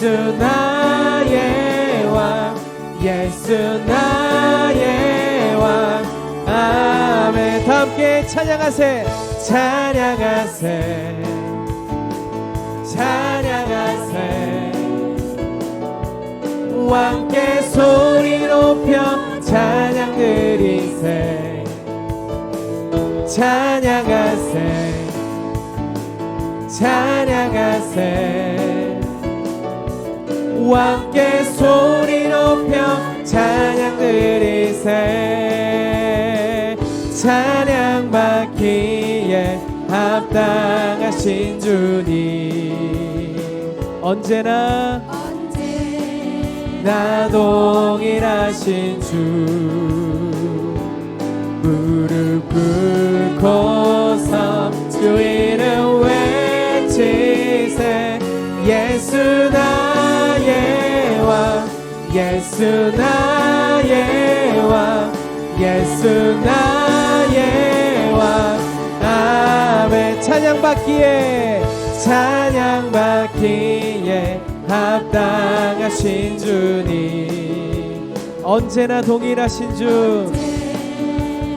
예수 나의 왕 예수 나의 왕. 아멘. 다 함께 찬양하세 찬양하세 찬양하세. 왕께 소리 높여 찬양 드리세 찬양하세 찬양하세 왕께 소리 높여 찬양 드리세. 찬양 받기에 합당하신 주님. 언제나 나 동일하신 주. 무릎 꿇고서 주 이름 외치세. 예수 왕 예수 나의 왕 예수 나의 왕. 아멘. 찬양 받기에 찬양 받기에 합당하신 주님. 언제나 동일하신 주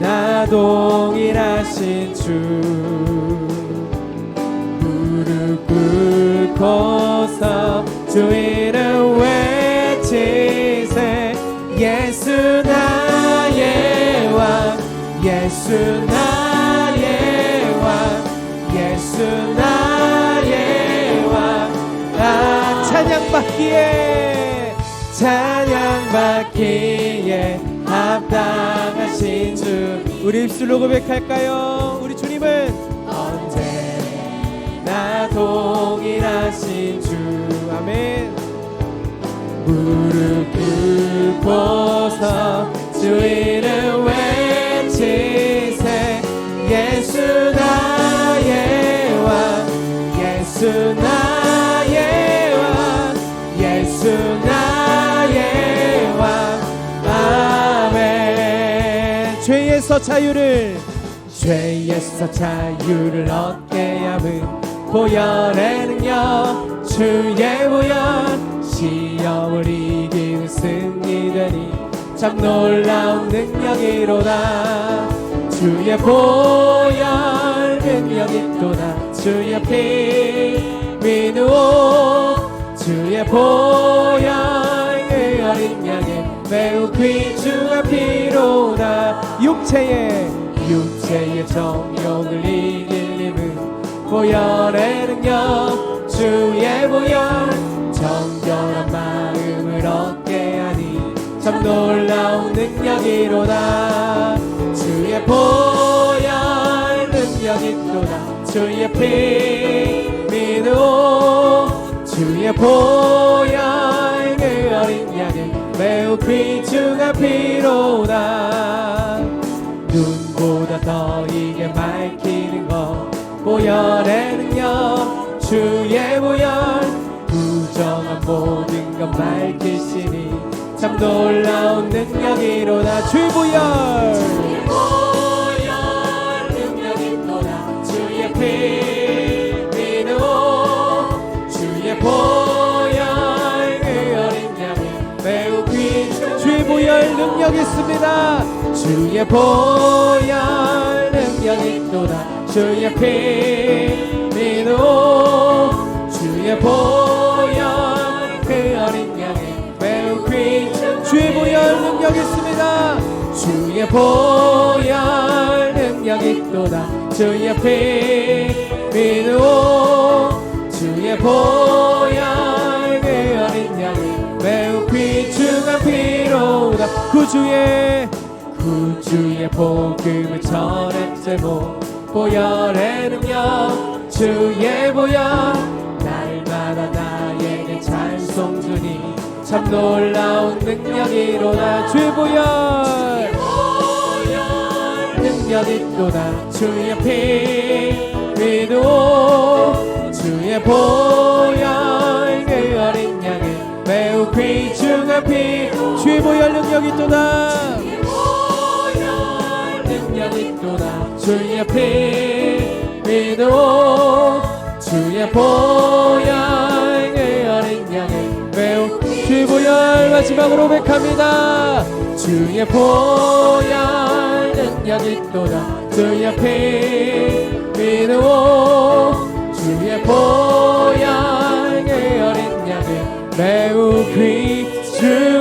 나 동일하신 주. 무릎 꿇고서 주이 예수 나의 왕 예수 나의 왕 아, 찬양 받기에 찬양 받기에 합당하신 주 우리 입술로 고백할까요? 우리 주님은 언제나 동일하신 주 아멘 무릎 꿇고서 주 이름 외 예수 나의 왕 예수 나의 왕. 아멘. 죄에서 자유를 죄에서 자유를 얻게 함은 보혈의 능력 주의 보혈 시험을 이기는 승리 되니 참 놀라운 능력이로다. 주의 보혈 능력 있도다 주의 피 믿으오 주의 보혈 그 어린 양의 매우 귀중한 피로다. 육체의 육체의 정욕을 이길 힘은 보혈의 능력. 주의 보혈 정결한 마음을 얻게 하니 참 놀라운 능력이로다. 주의 보혈 주의 피 믿으오 주의 보혈 그 어린 양의 매우 귀중한 피로다. 눈보다 더 이게 밝히는 것 보혈의 능력 주의 보혈. 부정한 모든 것 밝히시니 참 놀라운 능력이로다. 주의 보혈 피 믿어 주의 보혈 그 어린 매우 귀중 주의 보혈 능력 있습니다. 주의 보혈 능력 있도다. 주의 피 믿어 주의 보혈 그 어린 양 능력 있습니다. 주의 보혈 능력 있도다 주의 피 믿으오 주의 보혈 그 어린 양이 매우 귀중한 피로다. 구주의 구주의 복음을 전했제 모 보혈의 능력 주의 보혈. 날마다 나에게 찬송 주니 참 놀라운 능력이로다. 주의 보혈 능력 있도다. 주의 피 믿고 주의 보혈 그 어린 양의 매우 귀중한 피 주의 보혈 능력 있도다. 능력 있도다. 주의 피 믿고 주의 보혈 주의 보혈 마지막으로 백합니다. 주의 보혈 능력 있도다. 주의 피 믿고 주의 보혈 그 어린 양의 매우 귀중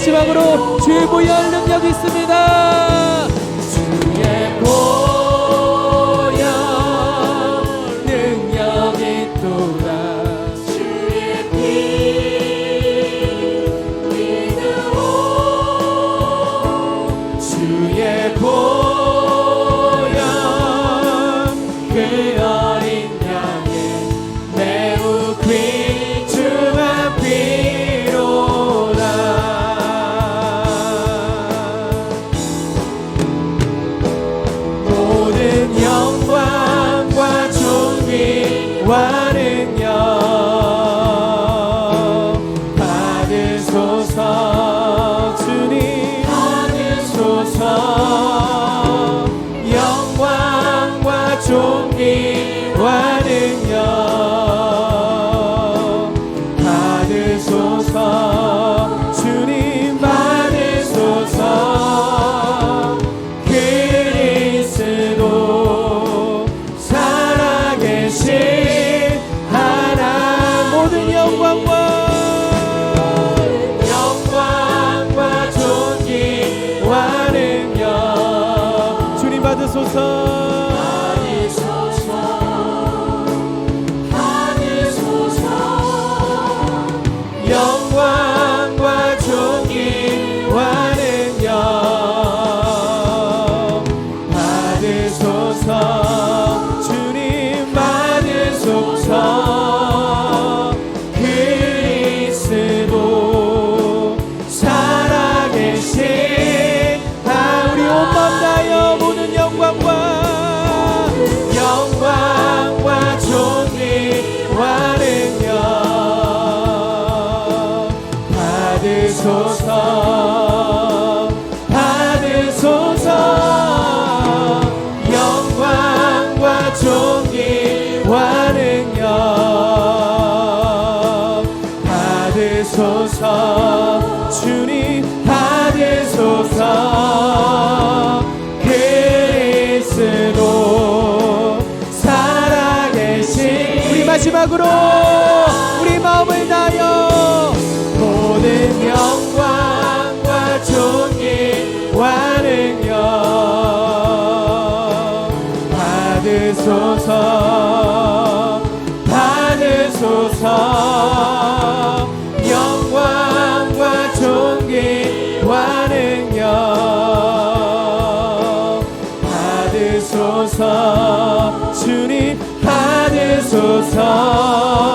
마지막으로 주의 보혈 능력 있습니다 다 마지막으로 주소서.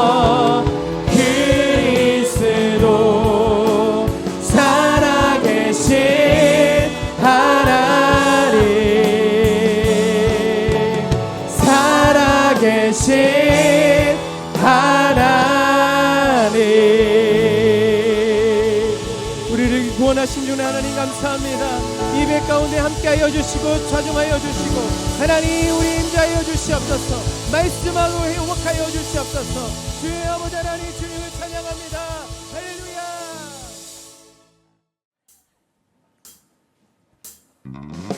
감사합니다. 이백 가운데 함께하여 주시고 좌중하여 주시고 하나님 우리 임자여 주시옵소서 말씀하고 회복하여 주시옵소서 주의 아버지 하나님 주님을 찬양합니다. 할렐루야. 음.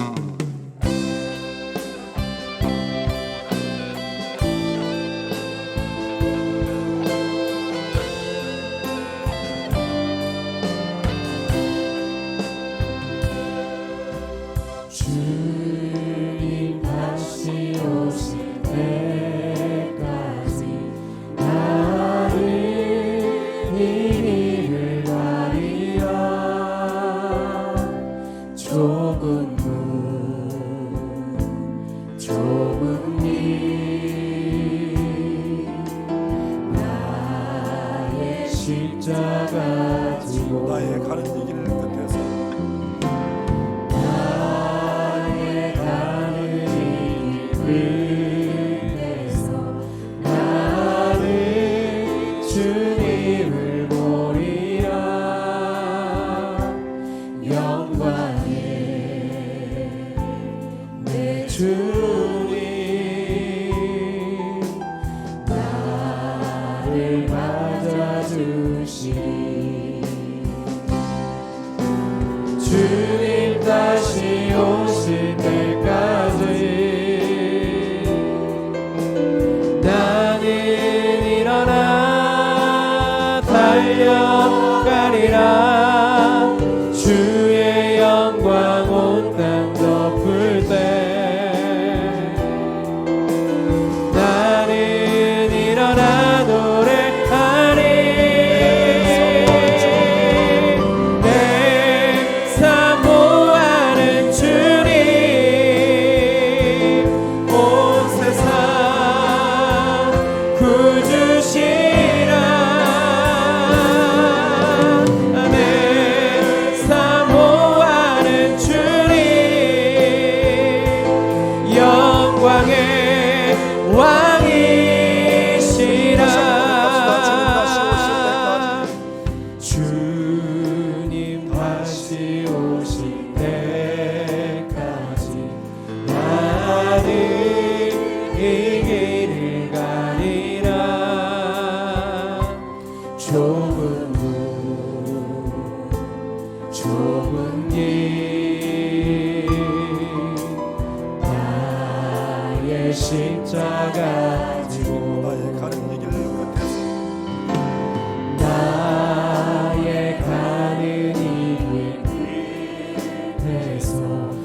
Christ.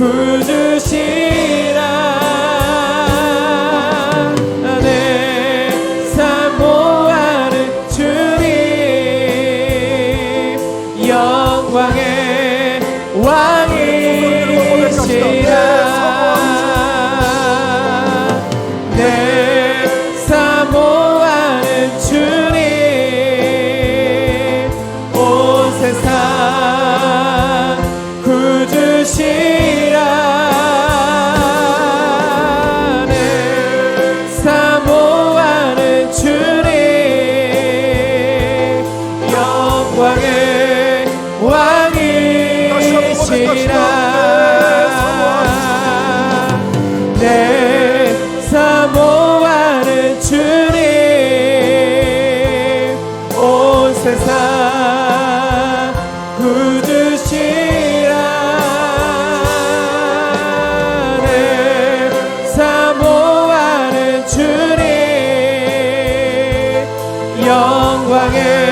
부르신 영광의